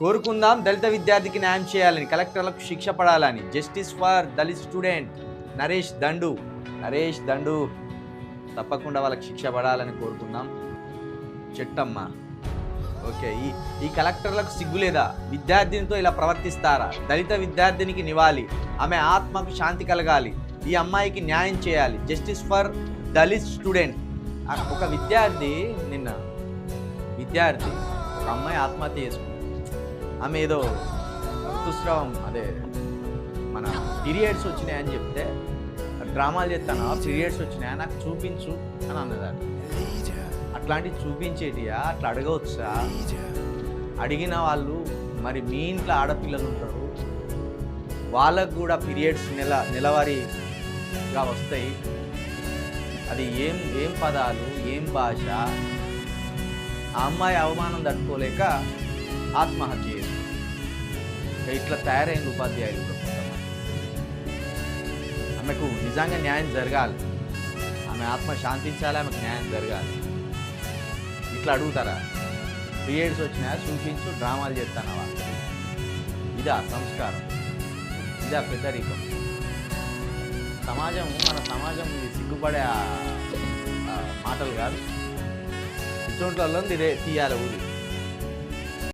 కోరుకుందాం దళిత విద్యార్థికి న్యాయం చేయాలని కలెక్టర్లకు శిక్ష పడాలని. Justice for Dalit student Naresh Dandu. Naresh Dandu తప్పకుండా వాళ్ళకి శిక్ష పడాలని కోరుకుందాం. చెట్టమ్మ. ఓకే ఈ ఈ కలెక్టర్లకు సిగ్గులేదా విద్యార్థినితో ఇలా ప్రవర్తిస్తారా? దళిత విద్యార్థినికి నివాలి ఆమె ఆత్మకు శాంతి కలగాలి. ఈ అమ్మాయికి న్యాయం చేయాలి. Justice for Dalit student. ఒక విద్యార్థి నిన్న విద్యార్థి ఒక అమ్మాయి ఆత్మహత్య చేసుకుంది. ఆమె ఏదో ఋతుస్రావం అదే మన పీరియడ్స్ వచ్చినాయని చెప్తే డ్రామాలు చేస్తాను. పీరియడ్స్ వచ్చినాయా? నాకు చూపించు అని అన్నదాన్ని. అట్లాంటివి చూపించేటియా? అట్లా అడగవచ్చా? అడిగిన వాళ్ళు మరి మీ ఇంట్లో ఆడపిల్లలు ఉంటారు. వాళ్ళకు కూడా పీరియడ్స్ నెల నెలవారీగా వస్తాయి. అది ఏం ఏం పదాలు ఏం భాష? ఆ అమ్మాయి అవమానం తట్టుకోలేక ఆత్మహత్య ఇట్లా తయారైన ఉపాధ్యాయులు కూడా ఆమెకు నిజంగా న్యాయం జరగాలి. ఆమె ఆత్మ శాంతించాలి ఆమెకు న్యాయం జరగాలి. ఇట్లా అడుగుతారా? పీరియడ్స్ వచ్చినా చూపించు డ్రామాలు చేస్తానవా ఇదా సంస్కారం. ఇదా పెద్దరికం. సమాజం మన సమాజం ఇది సిగ్గుపడే మాటలు కాదు. ఇటువంటి వాళ్ళని తీయాలి ఊరి.